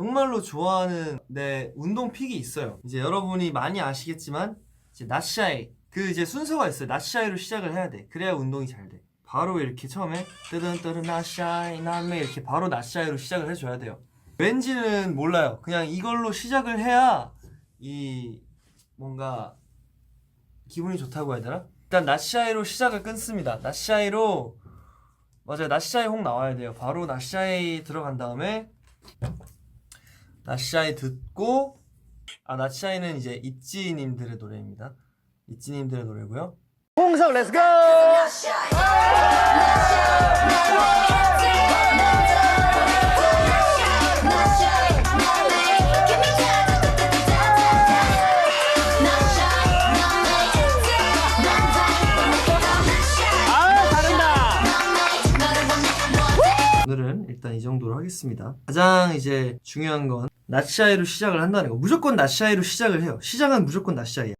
정말로 좋아하는 내 운동 픽이 있어요. 이제 여러분이 많이 아시겠지만 이제 나시아이 그 이제 순서가 있어요. 나시아이로 시작을 해야 돼. 그래야 운동이 잘 돼. 바로 이렇게 처음에 뜨든뜨든 나시아이 남매 이렇게 바로 나시아이로 시작을 해줘야 돼요. 왠지는 몰라요. 그냥 이걸로 시작을 해야 이 뭔가 기분이 좋다고 해야 되나? 일단 나시아이로 시작을 끊습니다. 나시아이로 맞아요. 나시아이 홍 나와야 돼요. 바로 나시아이 들어간 다음에 나시아이 듣고 아 나시아이는 이제 있지님들의 노래입니다. 있지님들의 노래고요. 홍석 렛츠고! 아! 오늘은 일단 이 정도로 하겠습니다. 가장 이제 중요한 건 나시아이로 시작을 한다는 거. 무조건 나시아이로 시작을 해요. 시작은 무조건 나시아이야.